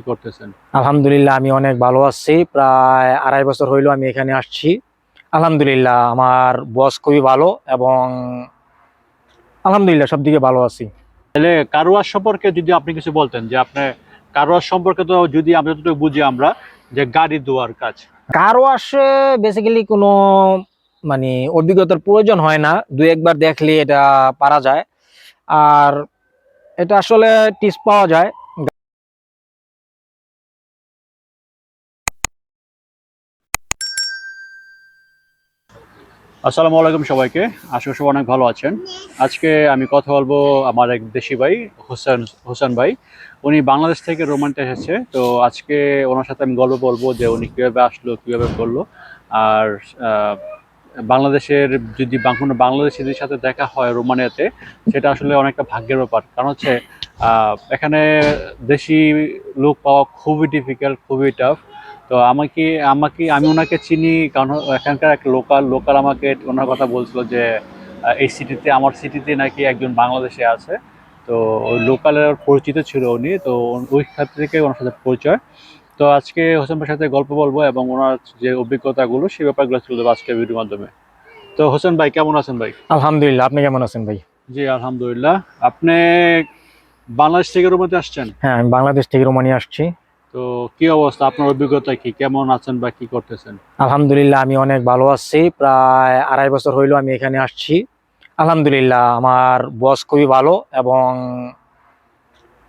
করতেছেন? আলহামদুলিল্লাহ আমি অনেক ভালো আছি। প্রায় আড়াই বছর হইল আমি এখানে আসছি। আলহামদুলিল্লাহ আমার বস খুবই ভালো এবং আলহামদুলিল্লাহ সব দিকে ভালো আছি। তাহলে কারোয়ার সম্পর্কে যদি আপনি কিছু বলতেন যে আপনি কারোয়ার সম্পর্কে তো যদি আমরা যতটুকু বুঝি আমরা যে গাড়ি ধোয়ার কাজ। কারও আসে বেসিক্যালি কোনো মানে অভিজ্ঞতার প্রয়োজন হয় না। দু একবার দেখলে এটা পারা যায়। আর এটা আসলে টিপস পাওয়া যায়। আসসালামু আলাইকুম সবাইকে। আশা সবাই অনেক ভালো আছেন। আজকে আমি কথা বলব আমার এক দেশি ভাই, হোসেন হোসেন ভাই। উনি বাংলাদেশ থেকে রোমান্টে এসেছে। তো আজকে ওনার সাথে আমি গল্প বলব যে উনি কীভাবে আসলো, কীভাবে করল। আর বাংলাদেশের যদি কোনো বাংলাদেশিদের সাথে দেখা হয় রোমানিয়াতে, সেটা আসলে অনেকটা ভাগ্যের ব্যাপার। কারণ হচ্ছে এখানে দেশি লোক পাওয়া খুবই ডিফিকাল্ট খুবই টাফ তো আমাকে আমাকে আমি ওনাকে চিনি কারণ এখানকার এক লোকাল লোকাল আমাকে ওনার কথা বলছিল যে এই সিটিতে আমার সিটিতে নাকি একজন বাংলাদেশে আছে। তো ওই লোকালের পরিচিত ছিল উনি তো ওই ক্ষেত্র থেকে ওনার সাথে পরিচয়। তো আজকে হোসেন ভাইয়ের সাথে গল্প বলব এবং ওনার যে অভিজ্ঞতাগুলো সেই ব্যাপারগুলো তুলে দেবো আজকে ভিডিওর মাধ্যমে। তো হোসেন ভাই কেমন আছেন ভাই? আলহামদুলিল্লাহ আপনি কেমন আছেন ভাই? জি আলহামদুলিল্লাহ। আপনি বাংলাদেশ থেকে রুমাতে আসছেন? হ্যাঁ আমি বাংলাদেশ থেকে রোমানিয়া আসছি। তো কি অবস্থা? আপনার অভিজ্ঞতা কি? কেমন আছেন বা কি করতেছেন? আলহামদুলিল্লাহ আমি অনেক ভালো আছি। প্রায় আড়াই বছর হইল আমি এখানে আসছি। আলহামদুলিল্লাহ আমার বস খুবই ভালো এবং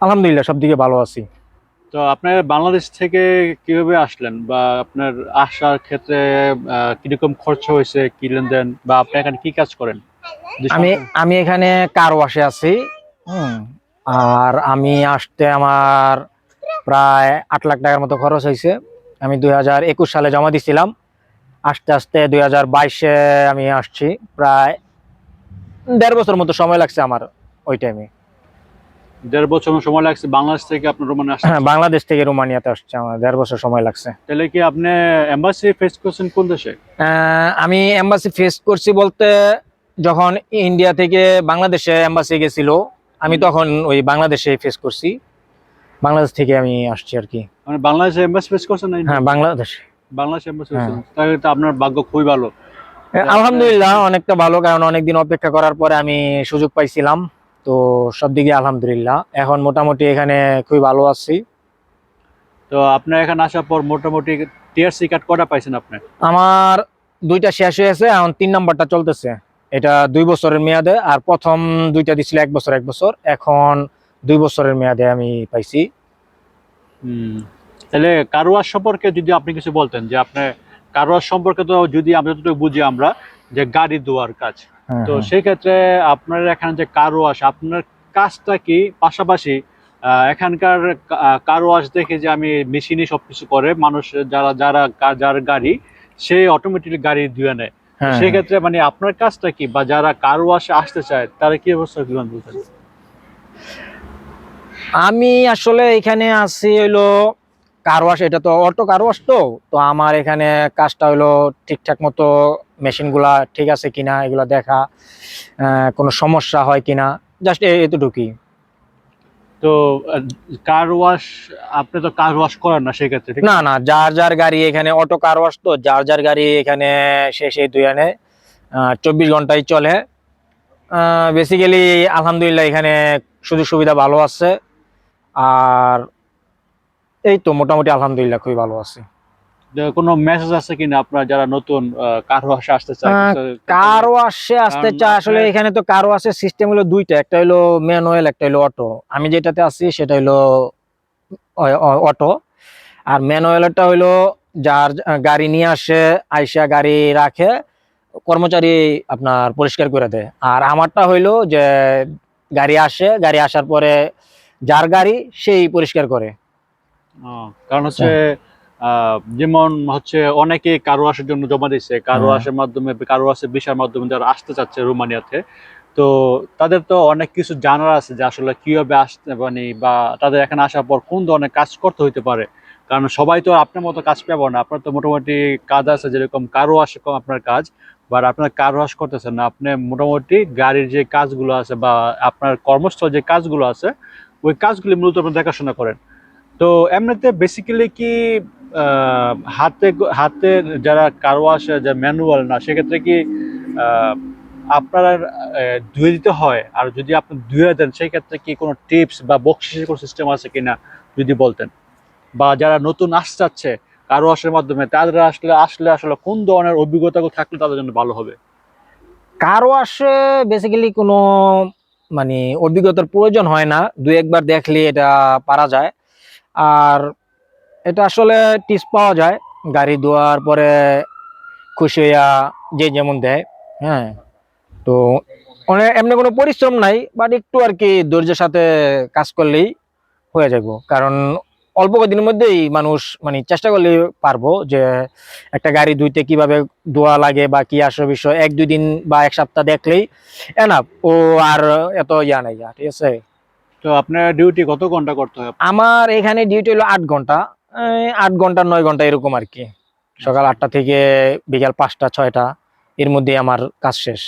আলহামদুলিল্লাহ সব দিকে ভালো আছি। তো আপনার বাংলাদেশ থেকে কীভাবে আসলেন বা আপনার আসার ক্ষেত্রে কীরকম খরচ হয়েছে কি লেনদেন বা আপনি এখানে কি কাজ করেন? আমি আমি এখানে কার ওয়াশে আছি। আর আমি আসতে আমার প্রায় আট লাখ টাকার মতো খরচ হয়েছে। আমি দুই হাজার একুশ সালে জমা দিছিলাম। আস্তে আস্তে দুই হাজার বাইশে আমি আসছি। প্রায় দেড় বছর মতো সময় লাগছে আমার ওই টাইমে দেড় বছর সময় লাগছে বাংলাদেশ থেকে আপনার হ্যাঁ বাংলাদেশ থেকে রোমানিয়াতে আসছে আমার দেড় বছর সময় লাগছে। তাহলে কি আপনি এম্বাসি ফেস করছেন কোন দেশে? আমি এম্বাসি ফেস করছি বলতে যখন ইন্ডিয়া থেকে বাংলাদেশে এম্বাসি গেছিল আমি তখন ওই বাংলাদেশে ফেস করছি। বাংলাদেশ থেকে আমি আসছি আর কি। মানে বাংলাদেশে এম্বাসি ফেস করছেন না হ্যাঁ বাংলাদেশ। বাংলাদেশ এম্বাসি হ্যাঁ। তাহলে তো আপনার ভাগ্য খুবই ভালো। আলহামদুলিল্লাহ অনেকটা ভালো কারণ অনেকদিন অপেক্ষা করার পরে আমি সুযোগ পাইছিলাম। তো সব দিকে আলহামদুলিল্লাহ। এখন মোটামুটি এখানে খুবই ভালো আছি। তো আপনার এখানে আসার পর মোটামুটি টিআরসি কার্ড কটা পাইছেন আপনি? আমার দুইটা শেষ হয়েছে এখন তিন নাম্বারটা চলতেছে। এটা দুই বছরের মেয়াদে আর প্রথম দুইটা দিছিল এক বছর এক বছর। এখন দুই বছরের মেয়াদে আমি পাইছি। তাহলে কারোয়ার সম্পর্কে যদি আপনি কিছু বলতেন যে আপনি কারোয়ার সম্পর্কে তো যদি আমরা যতটুকু বুঝি আমরা যে গাড়ি ধোয়ার কাজ। হ্যাঁ, তো হ্যাঁ। সেই ক্ষেত্রে আপনার এখানে যে কারোয়াশ আপনার কাজটা কি? পাশাপাশি এখানকার কারোয়াশ দেখে যে আমি মেশিনই সবকিছু করে মানুষ যারা যারা যার গাড়ি সে অটোমেটিক গাড়ি ধুয়ে নেয়। সেক্ষেত্রে মানে আপনার কাজটা কি? বা যারা কারোয়াশে আসতে চায় তারা কি অবস্থা বলতেন আমি আসলে এখানে আছি হইল কারওয়াশ এটা তো অটো কারওয়াশ তো? তো আমার এখানে কাজটা হইল ঠিকঠাক মতো মেশিনগুলা ঠিক আছে কিনা এগুলা দেখা কোনো সমস্যা হয় কিনা জাস্ট এতটুকুই। তো কার ওয়াশ আপনি তো কার ওয়াশ করেন না সেই ক্ষেত্রে ঠিক না না যার যার গাড়ি এখানে অটো কারওয়াশ তো যার যার গাড়ি এখানে সে সেই দুই আনে চব্বিশ ঘন্টায় চলে। বেসিক্যালি আলহামদুলিল্লাহ এখানে সুযোগ সুবিধা ভালো আছে। আর এই তো মোটামুটি আলহামদুলিল্লাহ খুবই ভালো আছে। কোনো মেসেজ আছে কিনা আপনার যারা নতুন কার ওয়াশে আসতে চায়? কার ওয়াশে আসতে চায় আসলে এখানে তো কার ওয়াশের সিস্টেম হলো দুইটা একটা হলো ম্যানুয়াল একটা হলো অটো আমি যেটাতে আছি সেটা হলো অটো আর ম্যানুয়ালটা হলো যার গাড়ি নিয়ে আসে আইসা গাড়ি রাখে কর্মচারী আপনার পরিষ্কার করে দেয়। আর আমারটা হইল যে গাড়ি আসে গাড়ি আসার পরে যার গাড়ি সেই পরিষ্কার করে। কারণ হচ্ছে যেমন হচ্ছে অনেকে কারও আসার জন্য জমা দিচ্ছে কারও হ্যাঁ। আসার মাধ্যমে কারও আসে ভিসার মাধ্যমে যারা আসতে চাচ্ছে রোমানিয়াতে। তো তাদের তো অনেক কিছু জানার আছে যে আসলে কীভাবে আসতে মানে বা তাদের এখানে আসার পর কোন ধরনের কাজ করতে হইতে পারে। কারণ সবাই তো আপনার মতো কাজ পাবো না। আপনার তো মোটামুটি কাজ আছে যেরকম কারও আসে কম আপনার কাজ বা আপনার কার ওয়াশ করতেছেন না। আপনি মোটামুটি গাড়ির যে কাজগুলো আছে বা আপনার কর্মস্থল যে কাজগুলো আছে ওই কাজগুলি মূলত আপনি দেখাশোনা করেন। তো এমনিতে বেসিক্যালি কি হাতে হাতে যারা কারওয়াশ যা ম্যানুয়াল না, সেক্ষেত্রে কি আপনার ধুয়ে দিতে হয়? আর যদি আপনি ধুয়ে দেন সেই ক্ষেত্রে কি কোনো টিপস বা বকশিসের কোনো সিস্টেম আছে কিনা যদি বলতেন? বা যারা নতুন আসতে চাচ্ছে কারওয়াশের মাধ্যমে, তাদের আসলে আসলে আসলে কোন ধরনের অভিজ্ঞতা থাকলে তাদের জন্য ভালো হবে? কারও আসে বেসিক্যালি কোনো মানে অভিজ্ঞতার প্রয়োজন হয় না দু একবার দেখলে এটা পারা যায়। আর এটা আসলে টিস পাওয়া যায়, গাড়ি ধোয়ার পরে খুশি হইয়া যে যেমন দেয় হ্যাঁ। তো অনেক এমনি কোনো পরিশ্রম নাই বাট একটু আর কি ধৈর্যের সাথে কাজ করলেই হয়ে যাব কারণ অল্প কদিনের মধ্যেই মানুষ মানে চেষ্টা করলে পারব যে একটা গাড়ি ধুইতে কীভাবে ধোয়া লাগে বা কি আসে বিষয় এক দুই দিন বা এক সপ্তাহ দেখলেই এনাফ ও আর এত ইয়া নাই ঠিক আছে? তো আপনার ডিউটি কত ঘণ্টা করতে হয়? আমার এখানে ডিউটি হলো আট ঘণ্টা আট ঘণ্টা নয় ঘণ্টা এরকম আর কি। সকাল আটটা থেকে বিকাল পাঁচটা ছয়টা এর মধ্যে আমার কাজ শেষ।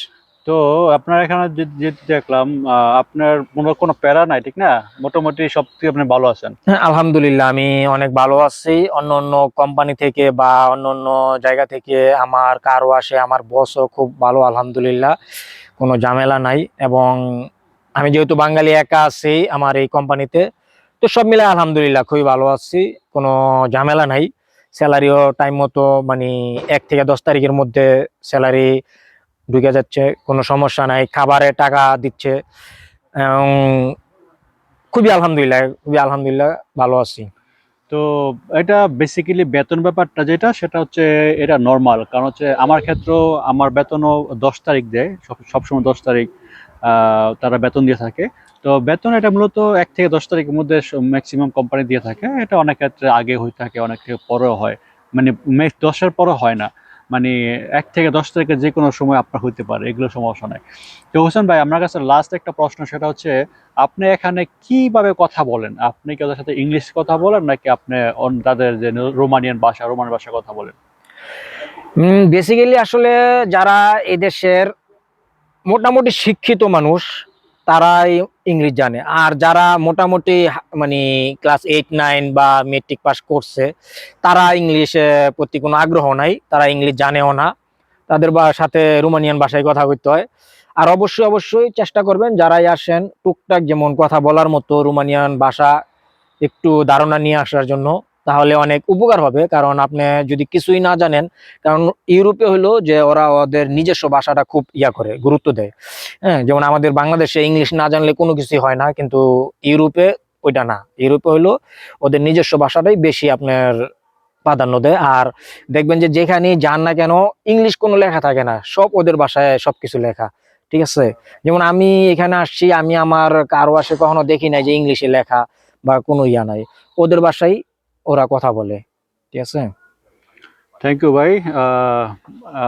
তো আপনার এখানে যে- যেহেতু দেখলাম আপনার মনে কোনো প্যারা নাই, ঠিক না? মোটামুটি সব থেকে আপনি ভালো আছেন। হ্যাঁ আলহামদুলিল্লাহ, আমি অনেক ভালো আছি। অন্য অন্য কোম্পানি থেকে বা অন্য অন্য জায়গা থেকে আমার কারও আসে, আমার বসও খুব ভালো, আলহামদুলিল্লাহ। কোনো ঝামেলা নাই এবং আমি যেহেতু বাঙালি, একা আছি আমার এই কোম্পানিতে তো সব মিলে আলহামদুলিল্লাহ, খুবই ভালো আছি, কোনো ঝামেলা নাই। স্যালারিও টাইম মতো মানে এক থেকে দশ তারিখের মধ্যে স্যালারি ঢুকে যাচ্ছে, কোনো সমস্যা নাই, খাবারে টাকা দিচ্ছে, এবং খুবই আলহামদুলিল্লাহ খুবই আলহামদুলিল্লাহ ভালো আছি। তো এটা বেসিক্যালি বেতন ব্যাপারটা যেটা, সেটা হচ্ছে এটা নর্মাল কারণ হচ্ছে আমার ক্ষেত্রেও আমার বেতনও দশ তারিখ দেয়, সব, সবসময় দশ তারিখ তারা বেতন দিয়ে থাকে। তো বেতন এটা মূলত এক থেকে দশ তারিখের মধ্যে ম্যাক্সিমাম কোম্পানি দিয়ে থাকে। এটা অনেক ক্ষেত্রে আগে হয়ে থাকে, অনেক থেকে পরেও হয়। মানে দশের পরে হয় না। মানে এক থেকে দশ তারিখে যে কোনো সময় আপনার হইতে পারে, এগুলো সমস্যা নাই। তো হোসেন ভাই, আপনার কাছে লাস্ট একটা প্রশ্ন, সেটা হচ্ছে, আপনি এখানে কীভাবে কথা বলেন? আপনি কি ওদের সাথে ইংলিশ কথা বলেন, নাকি আপনি তাদের যে রোমানিয়ান ভাষা, রোমান ভাষা কথা বলেন? বেসিক্যালি আসলে যারা এদেশের মোটামুটি শিক্ষিত মানুষ তারাই ইংলিশ জানে। আর যারা মোটামুটি মানে ক্লাস এইট, নাইন বা মেট্রিক পাস করছে, তারা ইংলিশে প্রতি কোনো আগ্রহ নাই, তারা ইংলিশ জানেও না। তাদের বা, সাথে রোমানিয়ান ভাষায় কথা বলতে হয়। আর অবশ্যই অবশ্যই চেষ্টা করবেন, যারাই আসেন, টুকটাক যেমন কথা বলার মতো রোমানিয়ান ভাষা একটু ধারণা নিয়ে আসার জন্য। তাহলে অনেক উপকার হবে। কারণ আপনি যদি কিছুই না জানেন, কারণ ইউরোপে হলো যে ওরা ওদের নিজস্ব ভাষাটা খুব ইয়া করে, গুরুত্ব দেয়। হ্যাঁ যেমন আমাদের বাংলাদেশে ইংলিশ না জানলে কোনো কিছুই হয় না, কিন্তু ইউরোপে ওইটা না। ইউরোপে হলো ওদের নিজস্ব ভাষাটাই বেশি আপনার প্রাধান্য দেয়। আর দেখবেন যে যেখানেই যান না কেন, ইংলিশ কোনো লেখা থাকে না, সব ওদের ভাষায় সবকিছু লেখা। ঠিক আছে? যেমন আমি এখানে আসছি, আমি আমার কারও আসে কখনো দেখি নাই যে ইংলিশে লেখা বা কোনো ইয়া নাই। ওদের ভাষায় ওরা কথা বলে, ঠিক আছে? থ্যাংক ইউ ভাই।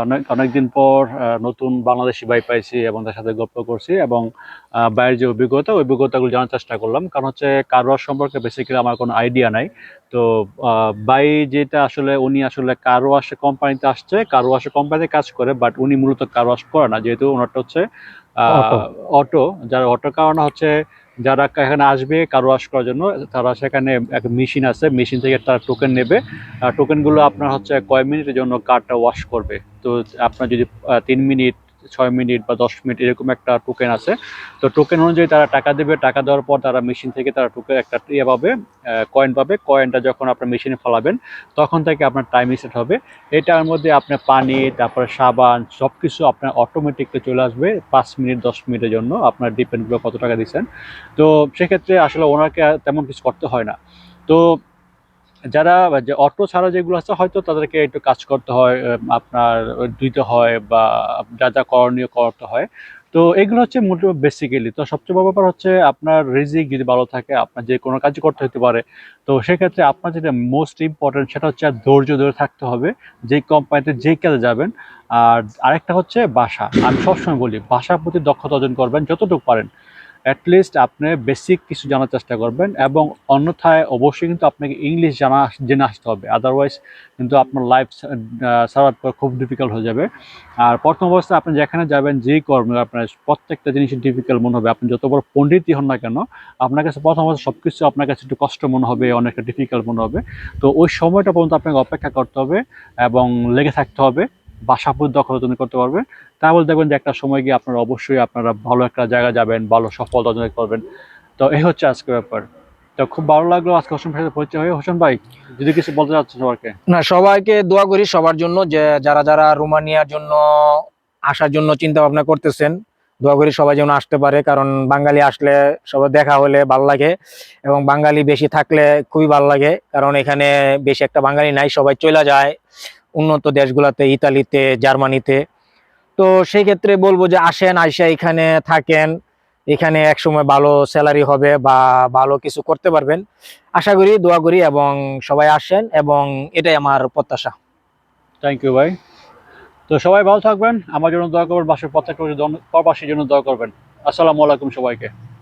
অনেক, অনেকদিন পর নতুন বাংলাদেশি ভাই পাইছি এবং তার সাথে গল্প করছি এবং ভাইয়ের যে অভিজ্ঞতা অভিজ্ঞতাগুলো জানার চেষ্টা করলাম। কারণ হচ্ছে কারোর সম্পর্কে বেসিক্যালি আমার কোনো আইডিয়া নাই। তো ভাই যেটা আসলে উনি আসলে কারোয়াশে কোম্পানিতে আসছে কারোয়াশে কোম্পানিতে কাজ করে বাট উনি মূলত কারোয়াশ করে না যেহেতু ওনারটা হচ্ছে অটো। অটো। যারা অটো কারণ হচ্ছে যারা এখানে আসবে কারও ওয়াশ করার জন্য তারা সেখানে একটা মেশিন আছে মেশিন থেকে তারা টোকেন নেবে। টোকেনগুলো আপনার হচ্ছে কয় মিনিটের জন্য কারটা ওয়াশ করবে। তো আপনার যদি তিন মিনিট ছয় মিনিট বা দশ মিনিট এরকম একটা টোকেন আছে। তো টোকেন অনুযায়ী তারা টাকা দেবে, টাকা দেওয়ার পর তারা মেশিন থেকে তারা টোকেন একটা ইয়ে পাবে কয়েন পাবে। কয়েনটা যখন আপনার মেশিনে ফলাবেন, তখন থেকে আপনার টাইম রিসেট হবে। এটার মধ্যে আপনার পানি, তারপরে সাবান সব কিছু আপনার অটোমেটিকলি চলে আসবে পাঁচ মিনিট, দশ মিনিটের জন্য। আপনার ডিপেন্ডগুলো কত টাকা দিচ্ছেন। তো সেক্ষেত্রে আসলে ওনাকে তেমন কিছু করতে হয় না। তো যারা যে অটো ছাড়া যেগুলো আছে, হয়তো তাদেরকে একটু কাজ করতে হয় আপনার দিতে হয় বা যা যা করণীয় করতে হয়। তো এগুলো হচ্ছে মোটামুটি বেসিক্যালি তো সবচেয়ে বড় ব্যাপার হচ্ছে আপনার রিজিক যদি ভালো থাকে, আপনার যে কোনো কাজ করতে হতে পারে। তো সেক্ষেত্রে আপনার যেটা মোস্ট ইম্পর্টেন্ট সেটা হচ্ছে ধৈর্য ধরে থাকতে হবে, যেই কোম্পানিতে যেই কাজে যাবেন। আর আরেকটা হচ্ছে বাসা। আমি সবসময় বলি, বাসার প্রতি দক্ষতা অর্জন করবেন যতটুকু পারেন। অ্যাটলিস্ট আপনি বেসিক কিছু জানার চেষ্টা করবেন এবং অন্যথায় অবশ্যই কিন্তু আপনাকে ইংলিশ জানা, জেনে আসতে হবে। আদারওয়াইজ কিন্তু আপনার লাইফ সারার পর খুব ডিফিকাল্ট হয়ে যাবে। আর প্রথম অবস্থায় আপনি যেখানে যাবেন যেই কর্মে আপনার প্রত্যেকটা জিনিসই ডিফিকাল্ট মনে হবে। আপনি যত বড় পণ্ডিতই হন না কেন, আপনার কাছে প্রথম অবস্থা সব কিছু আপনার কাছে একটু কষ্ট মনে হবে, অনেকটা ডিফিকাল্ট মনে হবে। তো ওই সময়টা পর্যন্ত আপনাকে অপেক্ষা করতে হবে এবং লেগে থাকতে হবে। বাসা দখল তুমি করতে পারবে। তাহলে দেখবেন যে একটা সময় গিয়ে আপনারা অবশ্যই আপনারা ভালো একটা জায়গা যাবেন, ভালো সফলতা অর্জন করবেন তো এই হচ্ছে আজকের ব্যাপার। তো খুব ভালো লাগল আজকে হোসেন ভাইয়ের পরিচয় হয়ে। হোসেন ভাই, যদি কিছু বলতে চাচ্ছেন সবাইকে? না, সবাইকে দোয়া করি সবার জন্য যে যারা যারা রোমানিয়ার জন্য আসার জন্য চিন্তা ভাবনা করতেছেন, দোয়া করি সবাই যেন আসতে পারে। কারণ বাঙালি আসলে সবাই দেখা হলে ভালো লাগে এবং বাঙালি বেশি থাকলে খুবই ভালো লাগে। কারণ এখানে বেশি একটা বাঙালি নাই, সবাই চলে যায়। উন্নত দেশগুলোতে, ইতালিতে, জার্মানিতে। তো সেই ক্ষেত্রে বলব যে আসেন, আইসা এখানে থাকেন। এখানে একসময় ভালো স্যালারি হবে বা ভালো কিছু করতে পারবেন। আশা করি, দোয়া করি এবং সবাই আসেন এবং এটাই আমার প্রত্যাশা। থ্যাংক ইউ ভাই। তো সবাই ভালো থাকবেন। আমার জন্য দোয়া করবেন বাসের প্রত্যেকটা জন- প্রবাসীর জন্য দোয়া করবেন। আসসালামু আলাইকুম সবাইকে।